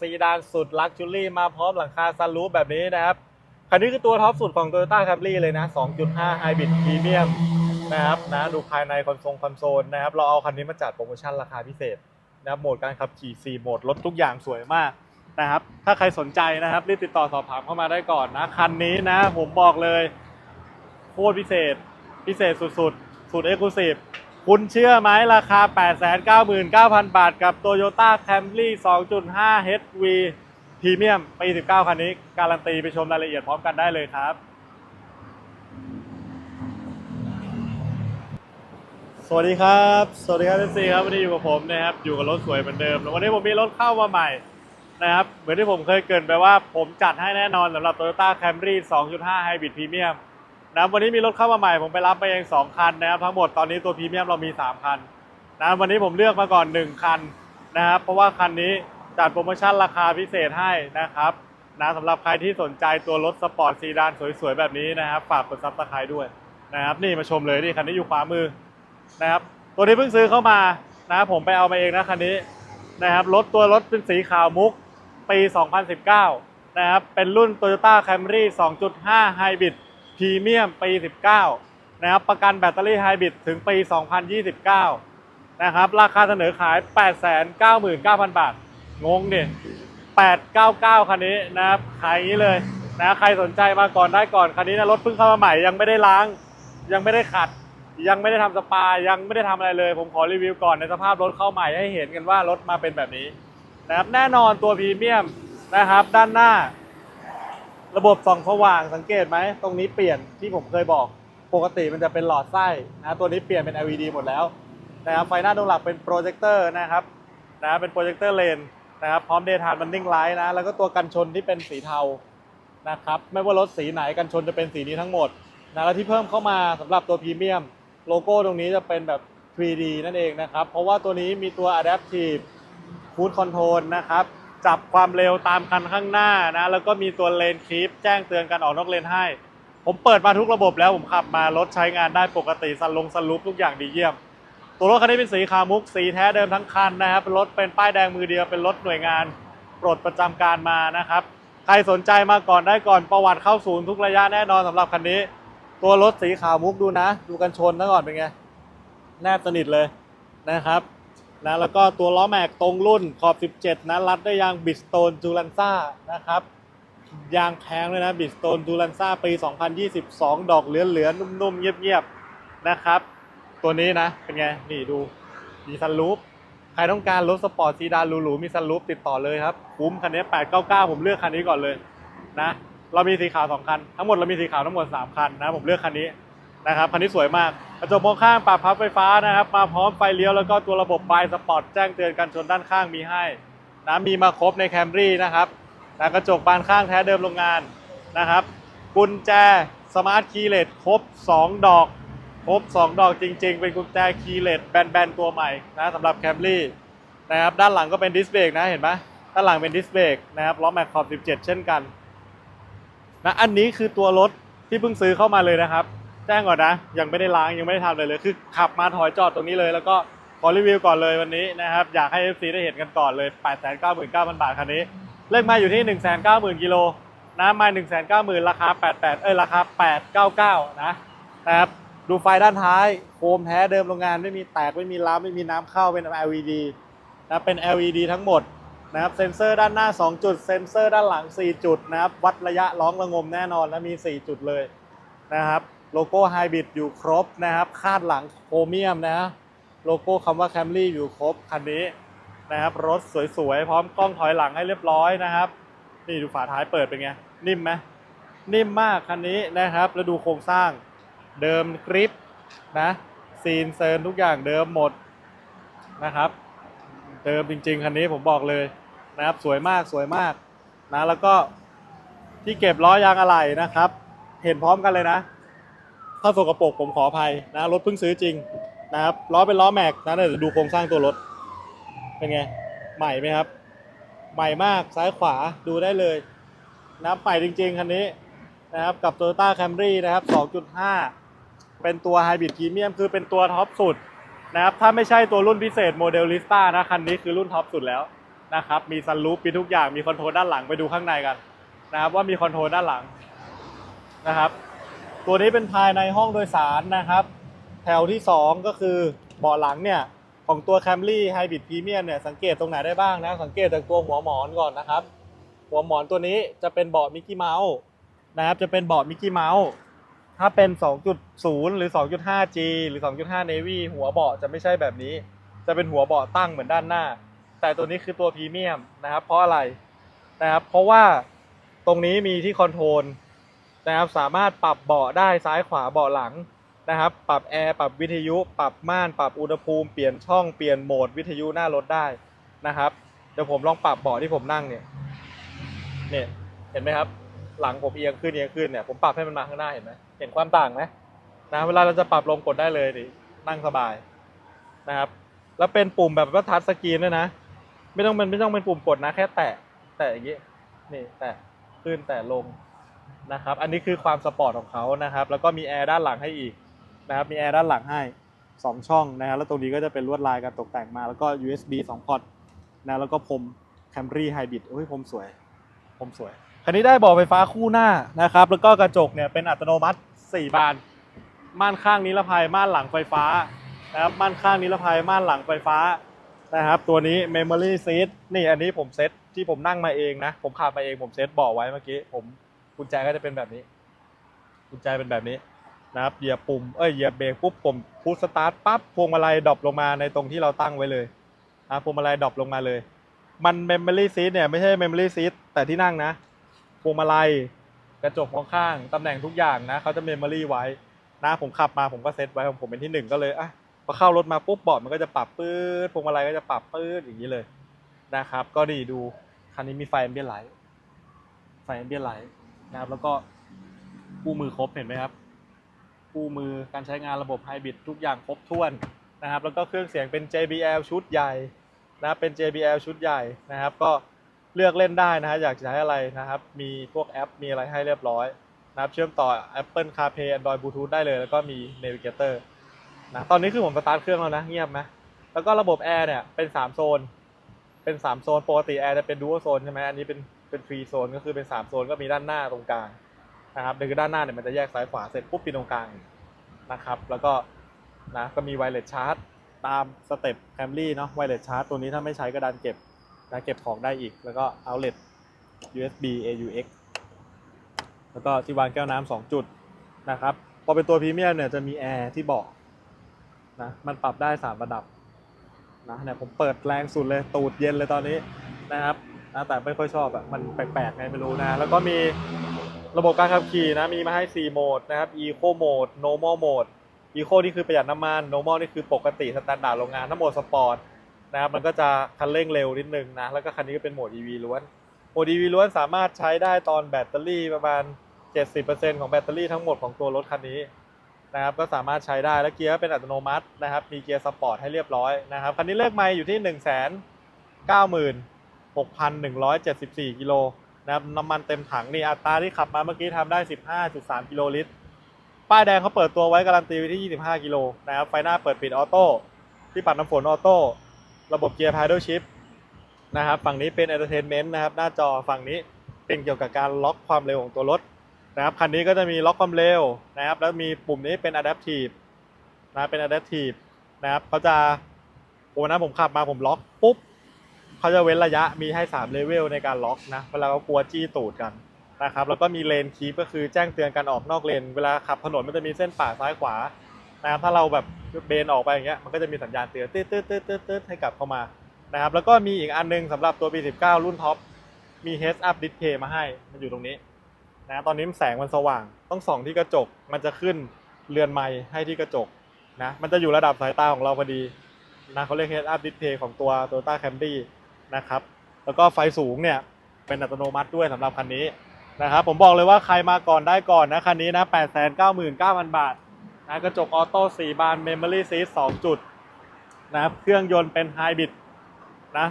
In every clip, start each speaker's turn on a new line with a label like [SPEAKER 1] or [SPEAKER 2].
[SPEAKER 1] ซีดานสุดลักชัวรี่มาพร้อมหลังคาซันรูฟแบบนี้นะครับ คันนี้คือตัวท็อปสุดของ Toyota Camry เลยนะ 2.5 Hybrid Premium นะครับนะดูภายในคอนโซลคอนโซลนะครับ เราเอาคันนี้มาจัดโปรโมชั่นราคาพิเศษนะครับโหมดการขับขี่ 4 โหมดรถทุกอย่างสวยมากนะครับ ถ้าใครสนใจนะครับรีบติดต่อสอบถามเข้ามาได้ก่อนนะ คันนี้นะผมบอกเลยโคตรพิเศษพิเศษสุดๆ สุดเอ็กซ์คลูซีฟ คุณเชื่อไหมราคา 899,000 บาท กับ Toyota Camry 2.5 HV พรีเมียมปี 19 คันนี้ การันตีไปชมรายละเอียดพร้อมกันได้เลยครับ สวัสดีครับ สวัสดีครับเอซีครับ วันนี้อยู่กับผมนะครับ อยู่กับรถสวยเหมือนเดิมแล้ววันนี้ผมมีรถเข้ามาใหม่นะครับ เหมือนที่ผมเคยเกินไปว่าผมจัดให้แน่นอนสำหรับ Toyota Camry 2.5 Hybrid Premium นะวันนี้มีรถเข้ามาใหม่ผมไปรับไปเอง 2 คันนะครับทั้งหมดตอนนี้ตัวพรีเมียมเรามี 3 คันนะครับวันนี้ผมเลือกมาก่อน 1 คันนะครับเพราะว่าคันนี้จัดโปรโมชั่นราคาพิเศษให้นะครับนะสำหรับใครที่สนใจตัวรถสปอร์ตซีดานสวยๆ แบบนี้นะครับ ฝากกดซับสไครต์ด้วยนะครับนี่มาชมเลยนี่คันนี้อยู่ขวามือนะครับตัวนี้เพิ่งซื้อเข้ามานะครับผมไปเอามาเองนะคันนี้นะครับรถตัวรถเป็นสีขาวมุกปี 2019 นะครับเป็นรุ่น Toyota Camry 2.5 Hybrid รีเมียมปี 19 นะครับ ประกันแบตเตอรี่ไฮบริดถึงปี 2029 นะครับ ราคาเสนอขาย 899,000 บาท งงดิ899 คันนี้นะครับ ขายอย่างนี้เลยนะใครสนใจมาก่อนได้ก่อน คันนี้นะรถเพิ่งเข้ามาใหม่ยังไม่ได้ล้าง ยังไม่ได้ขัด ยังไม่ได้ทำสปา ยังไม่ได้ทำอะไรเลย ผมขอรีวิวก่อนในสภาพรถเข้าใหม่ให้เห็นกันว่ารถมาเป็นแบบนี้นะครับแน่นอนตัวพรีเมียมนะครับ ด้านหน้า ระบบส่องสว่างสังเกตไหม ตรงนี้เปลี่ยนที่ผมเคยบอก ปกติมันจะเป็นหลอดไส้นะตัวนี้เปลี่ยนเป็น LED หมดแล้วนะครับไฟหน้าดวงหลักเป็นโปรเจคเตอร์นะครับนะเป็นโปรเจคเตอร์เลนนะครับพร้อมเดย์ทานมันนิ่งไลท์นะแล้วก็ตัวกันชนที่เป็นสีเทานะครับไม่ว่ารถสีไหนกันชนจะเป็นสีนี้ทั้งหมดนะแล้วที่เพิ่มเข้ามาสำหรับตัวพรีเมียมโลโก้ตรงนี้จะเป็นแบบ 3D นั่นเองนะครับ เพราะว่าตัวนี้มีตัว Adaptive Cruise Control นะครับ จับความเร็วตามคันข้างหน้านะแล้วก็มีตัวเลนคีปแจ้งเตือนการออกนอกเลนให้ ผมเปิดมาทุกระบบแล้วผมขับมารถใช้งานได้ปกติสันลงสลูปทุกอย่างดีเยี่ยม ตัวรถคันนี้เป็นสีขาวมุกสีแท้เดิมทั้งคันนะครับเป็นรถเป็นป้ายแดงมือเดียวเป็นรถหน่วยงานปลดประจำการมานะครับใครสนใจมาก่อนได้ก่อนประวัติเข้าศูนย์ทุกระยะแน่นอนสำหรับคันนี้ ตัวรถสีขาวมุกดูนะ ดูกันชนนะก่อนเป็นไงแนบสนิทเลยนะครับ นะแล้วก็ตัวล้อแม็กตรงรุ่นขอบ 17 นะรัดด้วยยางบิสโตนจูลันซ่านะครับยางแพงเลยนะบิสโตนจูลันซ่าปี 2022 ดอกเหลือๆนุ่มๆเงียบๆนะครับ ตัวนี้นะเป็นไงนี่ดูมีซันรูฟใครต้องการรถสปอร์ตซีดานหรูๆมีซันรูฟติดต่อเลยครับคุ้มคันนี้ 899 ผมเลือกคันนี้ก่อนเลยนะเรามีสีขาว2คันทั้งหมดเรามีสีขาวทั้งหมด3คันนะผมเลือกคันนี้ นะครับคันนี้สวยมากกระจกมองข้างปรับพับไฟฟ้านะครับ มาพร้อมไฟเลี้ยวแล้วก็ตัวระบบไฟสปอร์ตแจ้งเตือนกันชนด้านข้างมีให้นะมีมาครบในแคมรี่นะครับนะกระจกบานข้างแท้เดิมโรงงานนะครับ กุญแจสมาร์ทคีย์เลสครบ 2 ดอก ครบ 2 ดอกจริง ๆ เป็นกุญแจคีย์เลสแบนๆตัวใหม่นะสำหรับแคมรี่นะครับด้านหลังก็เป็นดิสเบรกนะเห็นไหมด้านหลังเป็นดิสเบรกนะครับล้อแม็กขอบ 17 เช่นกันนะอันนี้คือตัวรถที่เพิ่งซื้อเข้ามาเลยนะครับ แจ้งก่อนนะ ยังไม่ได้ล้างยังไม่ได้ทำเลยเลย คือขับมาถอยจอดตรงนี้เลย แล้วก็ขอรีวิวก่อนเลยวันนี้นะครับ อยากให้ FC ได้เห็นกันก่อนเลย 899,000 บาทคันนี้ เลขมาอยู่ที่ 190,000กิโลนะมา190,000 ราคา 88 เอ้ยราคา 899 นะนะครับดูไฟด้านท้ายโคมแท้เดิมโรงงานไม่มีแตกไม่มีล้าไม่มีน้ำเข้าเป็น LED นะเป็น LED ทั้งหมดนะครับเซ็นเซอร์ด้านหน้า 2 จุด เซ็นเซอร์ด้านหลัง 4 จุดนะครับวัดระยะร้องระงมแน่นอนและมี 4 จุดเลยนะครับ โลโก้ไฮบริดอยู่ครบนะครับ คาดหลังโครเมียมนะโลโก้คำว่า Camry อยู่ครบคันนี้นะครับรถสวยๆ พร้อมกล้องถอยหลังให้เรียบร้อยนะครับ นี่ดูฝาท้ายเปิดเป็นไง นิ่มไหมนิ่มมากคันนี้นะครับ แล้วดูโครงสร้างเดิมกริปนะซีนเซิร์นทุกอย่างเดิมหมดนะครับ เดิมจริง ๆ คันนี้ผมบอกเลยนะครับสวยมากสวยมากนะแล้วก็ที่เก็บล้อยางอะไหล่นะครับ เห็นพร้อมกันเลยนะ ถ้าสกปรกผมขออภัยนะรถเพิ่งซื้อจริงนะครับล้อเป็นล้อแม็กนะเดี๋ยวดูโครงสร้างตัวรถ เป็นไง ใหม่ไหมครับ ใหม่มากซ้ายขวาดูได้เลยนะใหม่จริง ๆ คันนี้นะครับกับ Toyota Camry นะครับ 2.5 เป็นตัว Hybrid Premium คือเป็นตัวท็อปสุดนะครับถ้าไม่ใช่ตัวรุ่นพิเศษโมเดลลิสต้านะคันนี้คือรุ่นท็อปสุดแล้วนะครับมีซันรูปมีทุกอย่างมีคอนโทรลด้านหลังไปดูข้างในกันนะครับว่ามีคอนโทรลด้านหลังนะครับ ตัวนี้เป็นภายในห้องโดยสารนะครับ แถวที่ 2 ก็คือเบาะหลังเนี่ยของตัว Camry Hybrid Premium เนี่ยสังเกตตรงไหนได้บ้างนะสังเกตจากตัวหัวหมอนก่อนนะครับ หัวหมอนตัวนี้จะเป็นเบาะมิกกี้เมาส์นะครับจะเป็นเบาะมิกกี้เมาส์ถ้าเป็น 2.0 หรือ 2.5G หรือ 2.5 Navy หัวเบาะจะไม่ใช่แบบนี้ จะเป็นหัวเบาะตั้งเหมือนด้านหน้า แต่ตัวนี้คือตัวพรีเมียมนะครับ เพราะอะไรนะครับเพราะว่าตรงนี้มีที่คอนโทรล นะครับสามารถปรับเบาะได้ซ้ายขวาเบาะหลังนะครับ ปรับแอร์ปรับวิทยุ ปรับม่านปรับอุณหภูมิเปลี่ยนช่องเปลี่ยนโหมดวิทยุหน้ารถได้นะครับเดี๋ยวผมลองปรับเบาะที่ผมนั่งเนี่ยเนี่ยเห็นไหมครับ หลังผมเอียงขึ้นเอียงขึ้นเนี่ยผมปรับให้มันมาข้างหน้าเห็นไหมเห็นความต่างไหมนะเวลาเราจะปรับลงกดได้เลยดินั่งสบายนะครับ แล้วเป็นปุ่มแบบว่าทัชสกรีนด้วยนะ ไม่ต้องเป็นไม่ต้องเป็นปุ่มกดนะแค่แตะแตะอย่างงี้นี่แตะขึ้นแตะลง นะครับ อันนี้คือความสปอร์ตของเขานะครับ แล้วก็มีแอร์ด้านหลังให้อีกนะครับ มีแอร์ด้านหลังให้ 2 ช่องนะครับ แล้วตรงนี้ก็จะเป็นลวดลายการตกแต่งมา แล้วก็ USB 2พอร์ตนะ แล้วก็พรม Camry Hybrid โอ้ยพรมสวยพรมสวย คันนี้ได้เบอไฟฟ้าคู่หน้านะครับ แล้วก็กระจกเนี่ยเป็นอัตโนมัติ 4 บาน ม่านข้างนิรภัย ม่านหลังไฟฟ้านะครับ ม่านข้างนิรภัย ม่านหลังไฟฟ้านะครับ ตัวนี้ Memory Seat นี่อันนี้ผมเซ็ตที่ผมนั่งมาเองนะ ผมขับมาเองผมเซ็ตเบอไว้เมื่อกี้ ผม กุญแจก็จะเป็นแบบนี้ กุญแจเป็นแบบนี้นะครับเหยียบปุ่มเอ้ยเหยียบเบรกปุ๊บผมพุชสตาร์ทปั๊บพวงมาลัยดรอปลงมาในตรงที่เราตั้งไว้เลยนะพวงมาลัยดรอปลงมาเลย มัน Memory Seat เนี่ยไม่ใช่ Memory Seat แต่ที่นั่งนะพวงมาลัยกระจกมองข้างตำแหน่งทุกอย่างนะเขาจะเมมโมรี่ไว้นะผมขับมาผมก็เซตไว้ของผมเป็นที่หนึ่งก็เลยอะพอเข้ารถมาปุ๊บเบาะมันก็จะปรับปื๊ดพวงมาลัยก็จะปรับปื๊ดอย่างนี้เลยนะครับ ก็ดีดูคันนี้มีไฟแอมเบียนไลท์ไฟแอมเบียนไลท์ นะครับ แล้วก็คู่มือครบเห็นไหมครับคู่มือการใช้งานระบบไฮบริดทุกอย่างครบถ้วนนะครับ แล้วก็เครื่องเสียงเป็น JBL ชุดใหญ่นะครับเป็น JBL ชุดใหญ่นะครับ ก็เลือกเล่นได้นะฮะอยากจะใช้อะไรนะครับ มีพวกแอปมีอะไรให้เรียบร้อยนะครับ เชื่อมต่อ Apple CarPlay Android Bluetooth ได้เลย แล้วก็มี Navigator นะตอนนี้คือผมสตาร์ทเครื่องแล้วนะ เงียบไหมแล้วก็ระบบแอร์เนี่ยเป็น 3 โซน เป็น 3 โซน ปกติแอร์จะเป็น dual zone ใช่ไหมอันนี้เป็น เป็น free zone ก็คือเป็น 3 โซนก็มีด้านหน้าตรงกลางนะครับคือด้านหน้าเนี่ยมันจะแยกซ้ายขวาเสร็จปุ๊บปีตรงกลางนะครับ แล้วก็นะก็มีไวเลสชาร์จตามสเต็ป Camry เนาะไวเลสชาร์จตัวนี้ถ้าไม่ใช้ก็ดันเก็บนะเก็บของได้อีก แล้วก็ outlet USB AUX แล้วก็ที่วางแก้วน้ำสองจุดนะครับพอเป็นตัวพรีเมียมเนี่ยจะมีแอร์ที่เบอกนะมันปรับได้3ระดับนะเนี่ยผมเปิดแรงสุดเลยตูดเย็นเลยตอนนี้นะครับ นะแต่ไม่ค่อยชอบอะมันแปลกๆไงไม่รู้นะ แล้วก็มีระบบการขับขี่นะมีมาให้ 4 โหมดนะครับ Eco Mode Normal Mode Eco นี่คือประหยัดน้ำมัน Normal นี่คือปกติสแตนดาร์ดโรงงานถ้าโหมดสปอร์ตนะครับมันก็จะคันเร่งเร็วนิดนึงนะแล้วก็คันนี้ก็เป็นโหมด EV ล้วนโหมด EV ล้วนสามารถใช้ได้ตอนแบตเตอรี่ประมาณ 70%ของแบตเตอรี่ทั้งหมดของตัวรถคันนี้นะครับก็สามารถใกิได้แล้วเกียร์เป็นอัตโนมัตินะครับมีเกียร์สปอร์ตให้เรียบร้อยนะครับคันนี้เลขไมล์อยู่ที่ 1 9 6 1 7 6,174 กิโลนะครับน้ำมันเต็มถังนี่อัตราที่ขับมาเมื่อกี้ทำได้ 15.3 กิโลลิตร ป้ายแดงเขาเปิดตัวไว้การันตีไว้ที่ 25 กิโลนะครับไฟหน้าเปิดปิดออโต้ที่ปัดน้ำฝนออโต้ระบบเกียร์ paddle shift นะครับฝั่งนี้เป็น entertainment นะครับหน้าจอฝั่งนี้เป็นเกี่ยวกับการล็อกความเร็วของตัวรถนะครับคันนี้ก็จะมีล็อกความเร็วนะครับแล้วมีปุ่มนี้เป็น adaptive นะเป็น adaptive นะครับเขาจะโอ้นะผมขับมาผมล็อกปุ๊บ เขาจะเว้นระยะมีให้3เลเวลในการล็อกนะเวลาเขากลัวจี้ตูดกันนะครับแล้วก็มีเลนคีปก็คือแจ้งเตือนการออกนอกเลน เวลาขับถนนมันจะมีเส้นป่าซ้ายขวานะครับถ้าเราแบบเบนออกไปอย่างเงี้ยมันก็จะมีสัญญาณเตือนตืดตืดตืดตืดตืดให้กลับเข้ามานะครับแล้วก็มีอีกอันนึงสำหรับตัว B19 รุ่นท็อปมี Heads Up Display มาให้มันอยู่ตรงนี้นะตอนนี้แสงมันสว่างต้องส่องที่กระจกมันจะขึ้นเรือนไม้ให้ที่กระจกนะมันจะอยู่ระดับสายตาของเราพอดีนะเขาเรียก Heads Up Display ของตัว Toyota Camry นะครับ แล้วก็ไฟสูงเนี่ยเป็นอัตโนมัติด้วยสำหรับคันนี้นะครับผมบอกเลยว่าใครมาก่อนได้ก่อนนะคันนี้นะ899,000 บาทนะกระจกออโต้4บาน Memory Seat 2จุดนะครับเครื่องยนต์เป็นไฮบริดนะ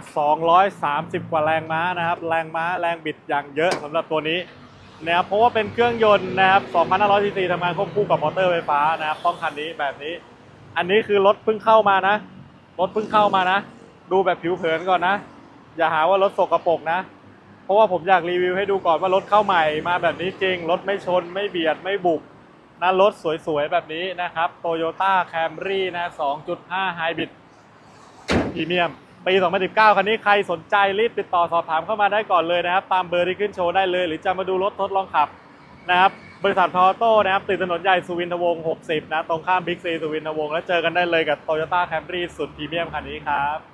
[SPEAKER 1] 230 กว่าแรงม้านะครับ แรงม้าแรงบิดอย่างเยอะสำหรับตัวนี้นะครับเพราะว่าเป็นเครื่องยนต์นะครับ2,500ซีซีทำงานควบคู่กับมอเตอร์ไฟฟ้านะครับต้องคันนี้แบบนี้ อันนี้คือรถเพิ่งเข้ามานะ รถเพิ่งเข้ามานะ ดูแบบผิวเผินก่อนนะ อย่าหาว่ารถสกรปรกนะ เพราะว่าผมอยากรีวิวให้ดูก่อนว่ารถเข้าใหม่มาแบบนี้จริง รถไม่ชนไม่เบียดไม่บุกนะรถสวยๆ แบบนี้นะครับ Toyota Camry นะ 2.5 Hybrid พรีเมียม ปี 2019 คันนี้ใครสนใจรีบติดต่อสอบถามเข้ามาได้ก่อนเลยนะครับ ตามเบอร์ที่ขึ้นโชว์ได้เลย หรือจะมาดูรถทดลองขับนะครับ บริษัทพาวโต้นะครับ ติดถนนใหญ่สุวินทวงศ์60 นะ ตรงข้ามบิ๊กซีสุวินทวงศ์แล้วเจอกันได้เลยกับ Toyota Camry สุดพรีเมียมคันนี้ครับ